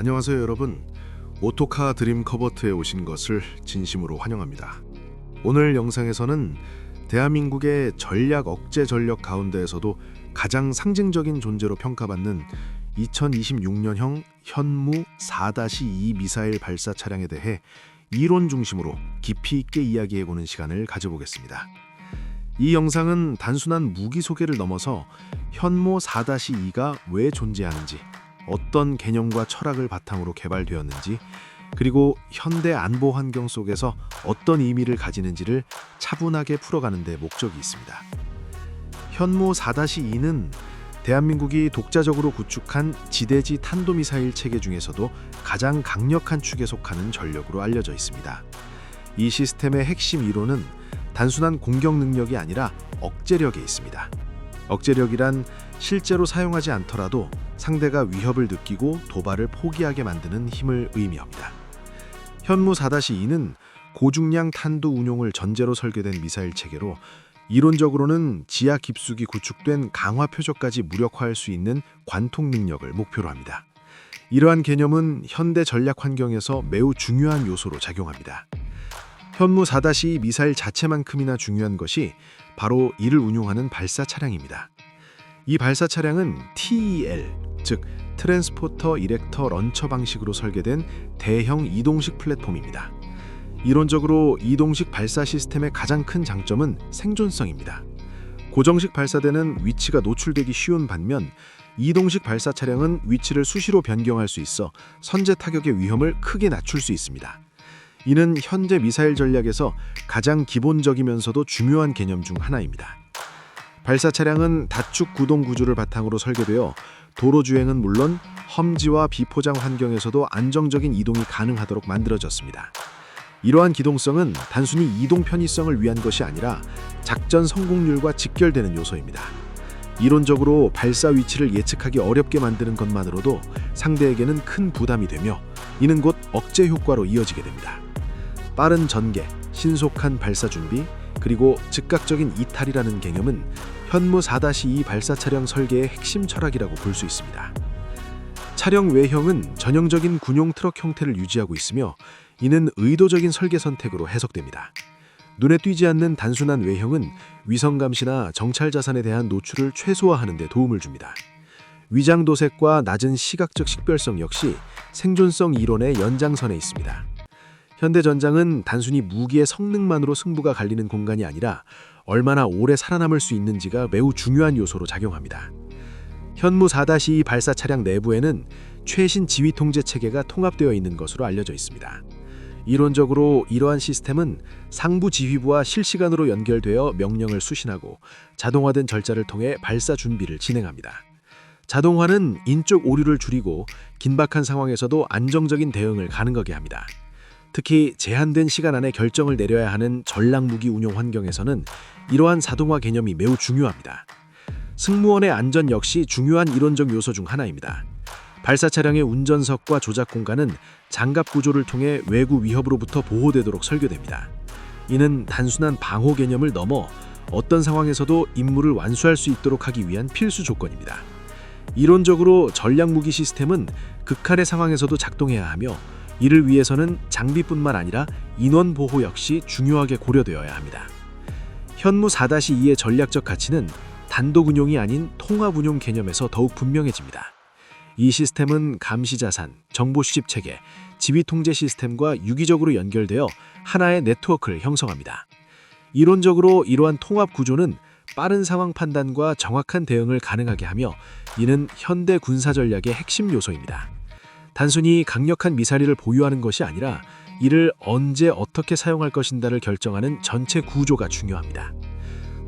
안녕하세요 여러분 오토카 드림 커버트에 오신 것을 진심으로 환영합니다 오늘 영상에서는 대한민국의 전략 억제 전력 가운데에서도 가장 상징적인 존재로 평가받는 2026년형 현무 4-2 미사일 발사 차량에 대해 이론 중심으로 깊이 있게 이야기해보는 시간을 가져보겠습니다. 이 영상은 단순한 무기 소개를 넘어서 현모 4-2가 왜 존재하는지, 어떤 개념과 철학을 바탕으로 개발되었는지, 그리고 현대 안보 환경 속에서 어떤 의미를 가지는지를 차분하게 풀어가는 데 목적이 있습니다. 현모 4-2는 대한민국이 독자적으로 구축한 지대지 탄도미사일 체계 중에서도 가장 강력한 축에 속하는 전력으로 알려져 있습니다. 이 시스템의 핵심 이론은 단순한 공격 능력이 아니라 억제력에 있습니다. 억제력이란 실제로 사용하지 않더라도 상대가 위협을 느끼고 도발을 포기하게 만드는 힘을 의미합니다. 현무 4-2는 고중량 탄두 운용을 전제로 설계된 미사일 체계로 이론적으로는 지하 깊숙이 구축된 강화 표적까지 무력화할 수 있는 관통 능력을 목표로 합니다. 이러한 개념은 현대 전략 환경에서 매우 중요한 요소로 작용합니다. 현무 4-2 미사일 자체만큼이나 중요한 것이 바로 이를 운용하는 발사 차량입니다. 이 발사 차량은 TEL, 즉 트랜스포터 이렉터 런처 방식으로 설계된 대형 이동식 플랫폼입니다. 이론적으로 이동식 발사 시스템의 가장 큰 장점은 생존성입니다. 고정식 발사대는 위치가 노출되기 쉬운 반면 이동식 발사 차량은 위치를 수시로 변경할 수 있어 선제 타격의 위험을 크게 낮출 수 있습니다. 이는 현재 미사일 전략에서 가장 기본적이면서도 중요한 개념 중 하나입니다. 발사 차량은 다축 구동 구조를 바탕으로 설계되어 도로 주행은 물론 험지와 비포장 환경에서도 안정적인 이동이 가능하도록 만들어졌습니다. 이러한 기동성은 단순히 이동 편의성을 위한 것이 아니라 작전 성공률과 직결되는 요소입니다. 이론적으로 발사 위치를 예측하기 어렵게 만드는 것만으로도 상대에게는 큰 부담이 되며 이는 곧 억제 효과로 이어지게 됩니다. 빠른 전개, 신속한 발사 준비, 그리고 즉각적인 이탈이라는 개념은 현무 4-2 발사 차량 설계의 핵심 철학이라고 볼 수 있습니다. 차량 외형은 전형적인 군용 트럭 형태를 유지하고 있으며 이는 의도적인 설계 선택으로 해석됩니다. 눈에 띄지 않는 단순한 외형은 위성 감시나 정찰 자산에 대한 노출을 최소화하는 데 도움을 줍니다. 위장 도색과 낮은 시각적 식별성 역시 생존성 이론의 연장선에 있습니다. 현대 전장은 단순히 무기의 성능만으로 승부가 갈리는 공간이 아니라 얼마나 오래 살아남을 수 있는지가 매우 중요한 요소로 작용합니다. 현무 4-2 발사 차량 내부에는 최신 지휘 통제 체계가 통합되어 있는 것으로 알려져 있습니다. 이론적으로 이러한 시스템은 상부 지휘부와 실시간으로 연결되어 명령을 수신하고 자동화된 절차를 통해 발사 준비를 진행합니다. 자동화는 인적 오류를 줄이고 긴박한 상황에서도 안정적인 대응을 가능하게 합니다. 특히 제한된 시간 안에 결정을 내려야 하는 전략 무기 운용 환경에서는 이러한 자동화 개념이 매우 중요합니다. 승무원의 안전 역시 중요한 이론적 요소 중 하나입니다. 발사 차량의 운전석과 조작 공간은 장갑 구조를 통해 외부 위협으로부터 보호되도록 설계됩니다. 이는 단순한 방호 개념을 넘어 어떤 상황에서도 임무를 완수할 수 있도록 하기 위한 필수 조건입니다. 이론적으로 전략 무기 시스템은 극한의 상황에서도 작동해야 하며 이를 위해서는 장비뿐만 아니라 인원 보호 역시 중요하게 고려되어야 합니다. 현무 4-2의 전략적 가치는 단독 운용이 아닌 통합 운용 개념에서 더욱 분명해집니다. 이 시스템은 감시 자산, 정보 수집 체계, 지휘 통제 시스템과 유기적으로 연결되어 하나의 네트워크를 형성합니다. 이론적으로 이러한 통합 구조는 빠른 상황 판단과 정확한 대응을 가능하게 하며 이는 현대 군사 전략의 핵심 요소입니다. 단순히 강력한 미사일을 보유하는 것이 아니라 이를 언제 어떻게 사용할 것인가를 결정하는 전체 구조가 중요합니다.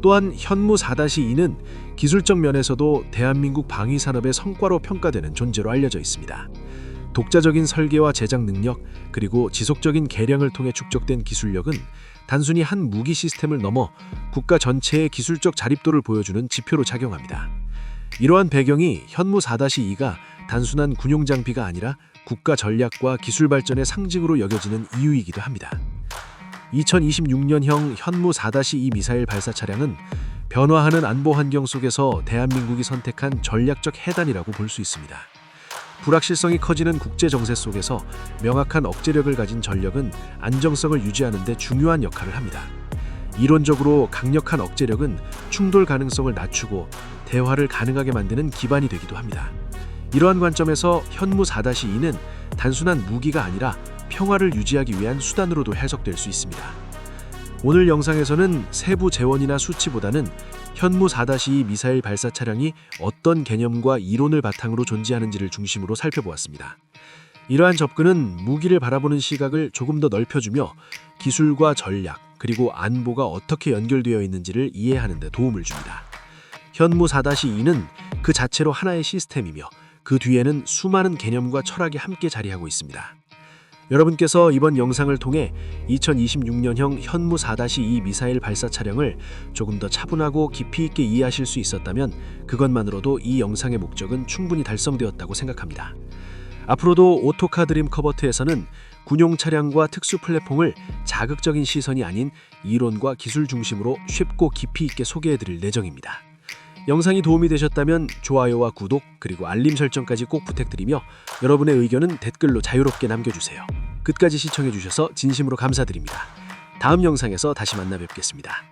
또한 현무 4-2는 기술적 면에서도 대한민국 방위 산업의 성과로 평가되는 존재로 알려져 있습니다. 독자적인 설계와 제작 능력, 그리고 지속적인 개량을 통해 축적된 기술력은 단순히 한 무기 시스템을 넘어 국가 전체의 기술적 자립도를 보여주는 지표로 작용합니다. 이러한 배경이 현무 4-2가 단순한 군용 장비가 아니라 국가 전략과 기술 발전의 상징으로 여겨지는 이유이기도 합니다. 2026년형 현무 4-2 미사일 발사 차량은 변화하는 안보 환경 속에서 대한민국이 선택한 전략적 해단이라고 볼 수 있습니다. 불확실성이 커지는 국제 정세 속에서 명확한 억제력을 가진 전력은 안정성을 유지하는 데 중요한 역할을 합니다. 이론적으로 강력한 억제력은 충돌 가능성을 낮추고 대화를 가능하게 만드는 기반이 되기도 합니다. 이러한 관점에서 현무 4-2는 단순한 무기가 아니라 평화를 유지하기 위한 수단으로도 해석될 수 있습니다. 오늘 영상에서는 세부 재원이나 수치보다는 현무 4-2 미사일 발사 차량이 어떤 개념과 이론을 바탕으로 존재하는지를 중심으로 살펴보았습니다. 이러한 접근은 무기를 바라보는 시각을 조금 더 넓혀주며 기술과 전략 그리고 안보가 어떻게 연결되어 있는지를 이해하는 데 도움을 줍니다. 현무 4-2는 그 자체로 하나의 시스템이며 그 뒤에는 수많은 개념과 철학이 함께 자리하고 있습니다. 여러분께서 이번 영상을 통해 2026년형 현무 4-2 미사일 발사 차량을 조금 더 차분하고 깊이 있게 이해하실 수 있었다면 그것만으로도 이 영상의 목적은 충분히 달성되었다고 생각합니다. 앞으로도 오토카 드림 커버트에서는 군용 차량과 특수 플랫폼을 자극적인 시선이 아닌 이론과 기술 중심으로 쉽고 깊이 있게 소개해드릴 예정입니다. 영상이 도움이 되셨다면 좋아요와 구독 그리고 알림 설정까지 꼭 부탁드리며 여러분의 의견은 댓글로 자유롭게 남겨주세요. 끝까지 시청해주셔서 진심으로 감사드립니다. 다음 영상에서 다시 만나 뵙겠습니다.